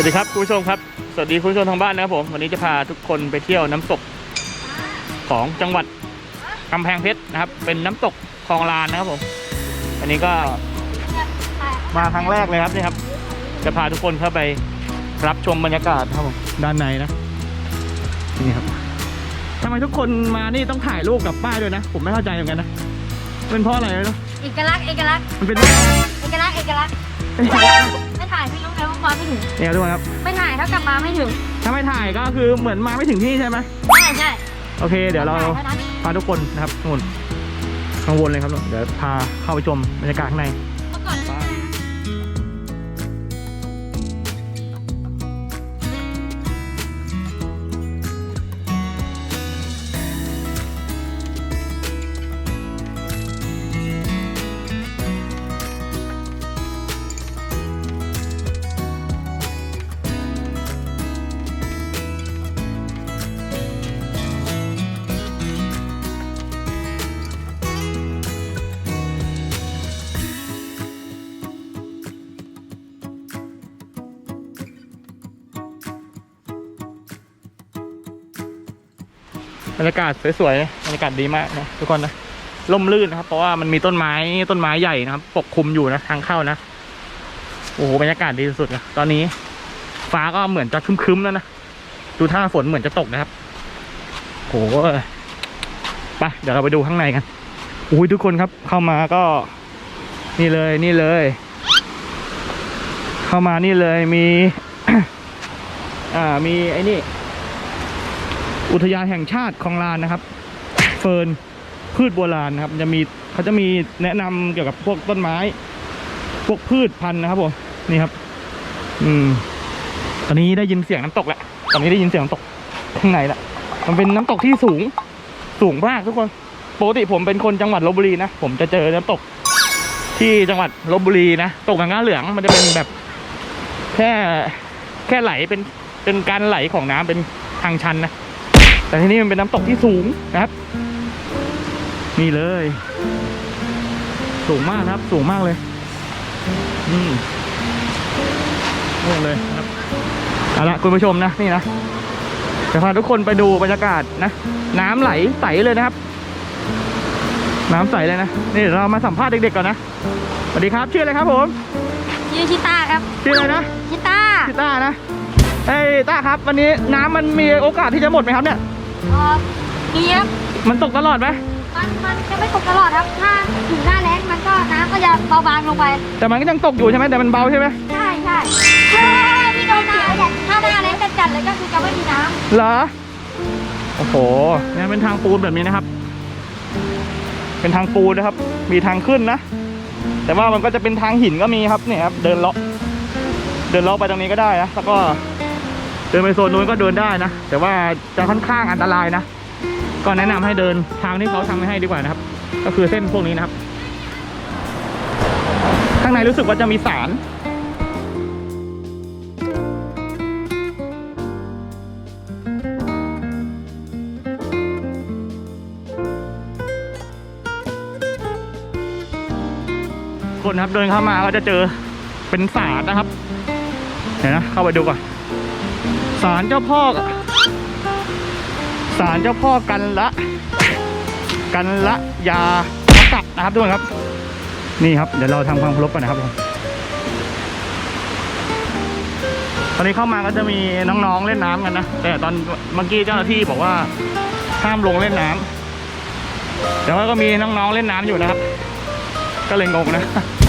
วัสดีครับคุณผู้ชมครับ สวัสดีคุณผู้ชมทางบ้านนะครับผม วันนี้จะพาทุกคนไปเที่ยวน้ำตกของจังหวัดกำแพงเพชรนะครับ เป็นน้ำตกคลองลานนะครับผม อันนี้ก็มาครั้งแรกเลยครับนี่ครับ จะพาทุกคนเข้าไปรับชมบรรยากาศครับผมด้านในนะนี่ครับทำไมทุกคนมานี่ต้องถ่ายรูปกับป้ายด้วยนะ ผมไม่เข้าใจเหมือนกันนะเป็นเพราะอะไรนะเอกลักษณ์เอกลักษณ์มันเป็นเอกลักษณ์เอกลักษณ์ไม่ ถ่ายไม่รู้เลยว่ามาไม่ถึง เนี่ยทุกคนครับ ไม่ถ่ายเท่ากับมาไม่ถึง ถ้าไม่ถ่ายก็คือเหมือนมาไม่ถึงที่ใช่ไหมใช่ใช่โอเค เดี๋ยวเราถ่ายเท่านั้น พาทุกคนนะครับนู่นข้างบนเลยครับนู่นเดี๋ยวพาเข้าไปชมบรรยากาศข้างใน บรรยากาศสวยๆบรรยากาศดีมากนะทุกคนนะล่มลื่นนะครับ เพราะว่ามันมีต้นไม้ต้นไม้ใหญ่นะครับ ปกคลุมอยู่นะทางเข้านะโอ้โหบรรยากาศดีสุดๆนะตอนนี้ ฟ้าก็เหมือนจะคึ้มๆแล้วนะดูท่าฝนเหมือนจะตกนะครับโหไปเดี๋ยวเราไปดูข้างในกันโอ้ยทุกคนครับ เข้ามาก็ นี่เลยนี่เลย เข้ามานี่เลยมี อ่ามีไอ้นี่ อุทยานแห่งชาติคลองลานนะครับ เฟิร์นพืชโบราณนะครับ จะมีเขาจะมีแนะนำเกี่ยวกับพวกต้นไม้ พวกพืชพันธุ์นะครับผมนี่ครับ อืม ตอนนี้ได้ยินเสียงน้ำตกแล้วตอนนี้ได้ยินเสียงน้ำตกข้างในละมันเป็นน้ำตกที่สูงสูงมากทุกคนปกติผมเป็นคนจังหวัดลบบุรีนะผมจะเจอน้ำตก ที่จังหวัดลบบุรีนะตกกางงาเหลืองมันจะเป็นแบบ แค่แค่ไหลเป็นเป็นการไหลของน้ำเป็นทางชันนะ แต่ที่นี่มันเป็นน้ำตกที่สูงนะครับ นี่เลย สูงมากนะครับ สูงมากเลยอืมนี่เลยนะครับเอาละคุณผู้ชมนะนี่นะจะพาทุกคนไปดูบรรยากาศนะ น้ำไหลใสเลยนะครับ น้ำใสเลยนะนี่เดี๋ยวเรามาสัมภาษณ์เด็กๆก่อนนะสวัสดีครับชื่ออะไรครับผมชื่อชิต้าครับชื่ออะไรนะชิต้าชื่อต้านะเฮ้ยต้าครับ วันนี้น้ำมันมีโอกาสที่จะหมดไหมครับเนี่ย เอ่อมีครับมันตกตลอดไหมมันมันจะไม่ตกตลอดครับ ถ้าถึงหน้าแล้งมันก็น้ำก็จะเบาบางลงไป แต่มันก็ยังตกอยู่ใช่ไหมแต่มันเบาใช่ไหมใช่ใช่ถ้าที่โดนหน้าถ้าหน้าแล้งจัดๆเลยก็คือจะไม่มีน้เหรอโอ้โหเนี่ยเป็นทางปูนแบบนี้นะครับ เป็นทางปูนนะครับ มีทางขึ้นนะ แต่ว่ามันก็จะเป็นทางหินก็มีครับเนี่ยครับ เดินเลาะเดินเลาะไปตรงนี้ก็ได้นะแล้วก็ เดินไปโซนนู้นก็เดินได้นะ แต่ว่าจะค่อนข้างอันตรายนะ ก็แนะนำให้เดินทางที่เขาทำให้ดีกว่านะครับ ก็คือเส้นพวกนี้นะครับ ข้างในรู้สึกว่าจะมีสารคนครับเดินเข้ามาก็จะเจอเป็นศาลนะครับ เดี๋ยวนะเข้าไปดูก่อน ศาลเจ้าพ่อศาลเจ้าพ่อกันละ กันละยาพกะนะครับทุกคนครับ นี่ครับเดี๋ยวเราทำความเคารพกันนะครับผมตอนนี้เข้ามาก็จะมีน้องๆเล่นน้ำกันนะแต่ตอนเมื่อกี้เจ้าหน้าที่บอกว่าห้ามลงเล่นน้ำแต่ว่าก็มีน้องๆเล่นน้ำอยู่นะครับ ก็เลยงงนะ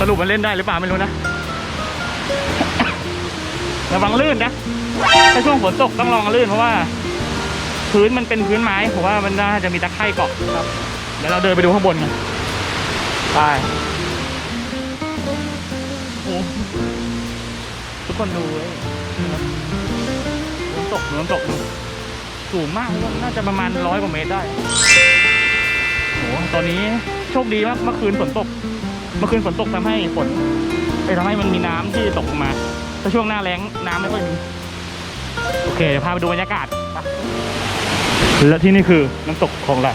สรุปมันเล่นได้หรือเปล่าไม่รู้นะระวังลื่นนะ ถ้าช่วงฝนตกต้องระวังลื่นเพราะว่า พื้นมันเป็นพื้นไม้ผมว่ามันน่าจะมีตะไคร่เกาะครับเดี๋ยวเราเดินไปดูข้างบนกันไปโอ้ทุกคนดูเลยน้ำตกน้ำตกสูงมากน่าจะประมาณร้อยกว่าเมตรได้โอ้ตอนนี้โชคดีมากเมื่อคืนฝนตก เมื่อคืนฝนตกทำให้ฝนไปทำให้มันมีน้ำที่ตกลงมาถ้าช่วงหน้าแล้งน้ำไม่ค่อยมี โอเคเดี๋ยวพาไปดูบรรยากาศ และที่นี่คือน้ำตกของแหล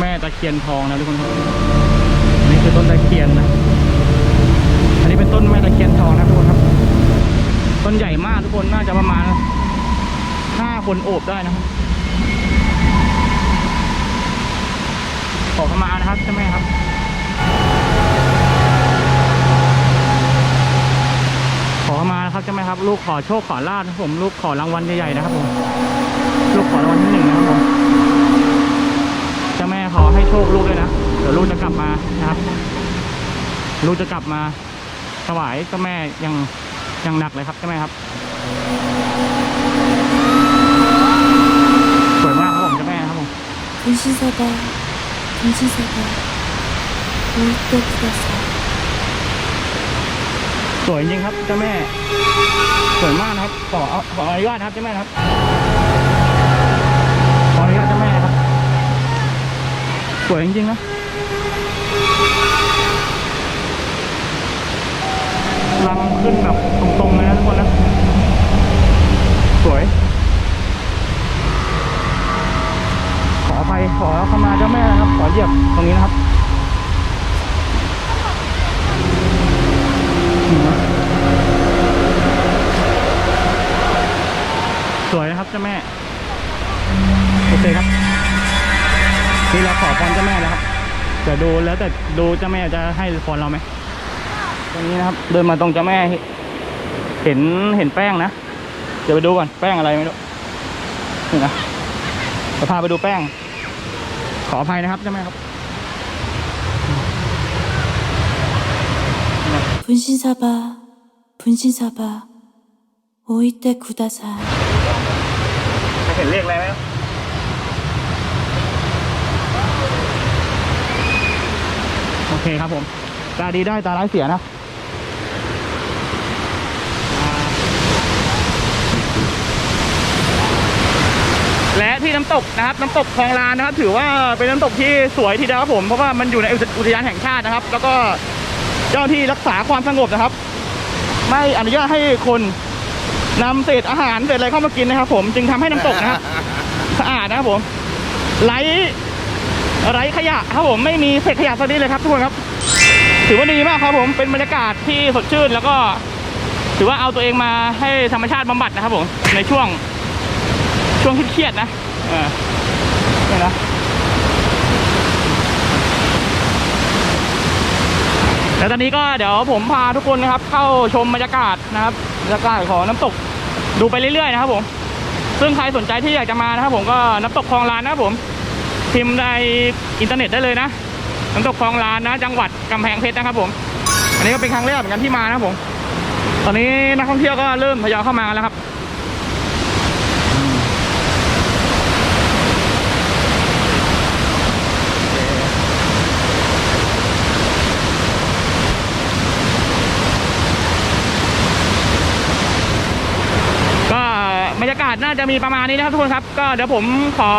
แม่ตะเคียนทองนะทุกคนครับนี่คือต้นตะเคียนนะ อันนี้เป็นต้นไม้ตะเคียนทองนะทุกคนครับ ต้นใหญ่มากทุกคนน่าจะประมาณห้าคนโอบได้นะครับขอเข้ามานะครับใช่ไหมครับขอเข้ามานะครับใช่ไหมครับ ลูกขอโชคขอลาบนะผม ลูกขอรางวัลใหญ่ๆนะครับผม ลูกขอรางวัลที่หนึ่งนะครับผม ขอให้โชคลูกด้วยนะ เดี๋ยวลูกจะกลับมานะครับ ลูกจะกลับมาถวายก็แม่ยังยังหนักเลยครับเจ้าแม่ครับสวยมากครับผมเจ้าแม่ครับผมคุณชิซาดะคุณชิซาดะคุณเกิดอะไสวยจริงครับเจ้าแม่ สวยมากนะครับขอขออนุญาตครับเจ้าแม่ครับ สวยจริงๆนะรังขึ้นแบบตรงๆเลยนะทุกคนนะ สวย ขออภัยขอเข้ามาเจ้าแม่นะครับ ขอเหยียบตรงนี้นะครับสวยนะครับเจ้าแม่ โอเคครับ นี่เราขอพรเจ้าแม่แล้วครับเดี๋ยวดูแล้วแต่ดูเจ้าแม่จะให้พรเราไหมตรงนี้นะครับ เดินมาตรงเจ้าแม่ เห็นเห็นแป้งนะ เดี๋ยวไปดูก่อนแป้งอะไรไม่รู้นี่นะจะพาไปดูแป้ง ขออภัยนะครับเจ้าแม่ครับ 분신사바 분신사바 오이때 구다사 เห็นเลขอะไรไหม ครับผม ตาดีได้ตาร้ายเสียนะและที่น้ำตกนะครับน้ำตกคลองลานนะครับ ถือว่าเป็นน้ำตกที่สวยทีเดียวครับผมเพราะว่ามันอยู่ในอุทยานแห่งชาตินะครับ แล้วก็เจ้าที่รักษาความสงบนะครับ ไม่อนุญาตให้คนนำเศษอาหารเศษอะไรเข้ามากินนะครับ ผมจึงทำให้น้ำตกนะครับสะอาดนะครับผมไร้ไร้ขยะครับผมไม่มีเศษขยะสักนิดเลยครับทุกคนครับ ถือว่าดีมากครับผมเป็นบรรยากาศที่สดชื่นแล้วก็ ถือว่าเอาตัวเองมาให้ธรรมชาติบำบัดนะครับผมในช่วงช่วงที่เครียดนะเออนี่นะแล้วตอนนี้ก็เดี๋ยวผมพาทุกคนนะครับ เข้าชมบรรยากาศนะครับบรรยากาศของน้ำตกดูไปเรื่อยๆนะครับผม ซึ่งใครสนใจที่อยากจะมานะครับผมก็น้ำตกคลองลานนะครับผมพิมพ์ในอินเทอร์เน็ตได้เลยนะ น้ำตกคลองลานนะ จังหวัดกำแพงเพชรนะครับผม อันนี้ก็เป็นครั้งแรกเหมือนกันที่มานะครับผม ตอนนี้นักท่องเที่ยวก็เริ่มทยอยเข้ามาแล้วครับก็บรรยากาศน่าจะมีประมาณนี้นะครับทุกคนครับ ก็เดี๋ยวผมขอ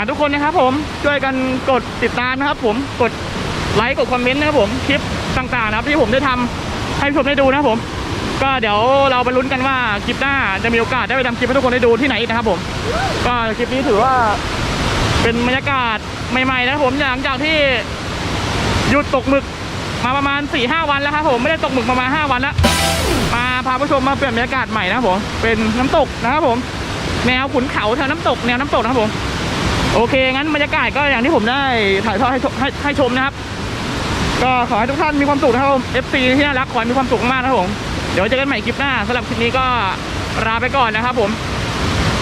ากทุกคนนะครับผมช่วยกันกดติดตามนะครับ ผมกดไลค์กดคอมเมนต์นะครับผมคลิปต่างๆนะครับที่ผมได้ทำให้ผู้ชมได้ดูนะครับผม ก็เดี๋ยวเราไปลุ้นกันว่าคลิปหน้าจะมีโอกาสได้ไปทำคลิปให้ทุกคนได้ดูที่ไหนอีกนะครับผม ก็คลิปนี้ถือว่าเป็นบรรยากาศใหม่ๆนะครับผมหลังจากที่หยุดตกหมึกมาประมาณ4ี่ห้าวันแล้วครับผมไม่ได้ตกหมึกประมาณ5วันแล้วมาพาผู้ชมมาเปลี่ยนบรรยากาศใหม่นะครับผมเป็นน้ำตกนะครับผม แนวขุนเขาแถวน้ำตกแนวน้ำตกนะครับผม โอเค งั้นบรรยากาศก็อย่างที่ผมได้ถ่ายทอดให้ชมให้ให้ชมนะครับ ก็ขอให้ทุกท่านมีความสุขนะครับผม FC ที่น่ารักขอให้มีความสุขมากนะครับผม เดี๋ยวเจอกันใหม่คลิปหน้าสำหรับคลิปนี้ก็ลาไปก่อนนะครับผม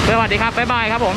สวัสดีครับ บ๊ายบายครับผม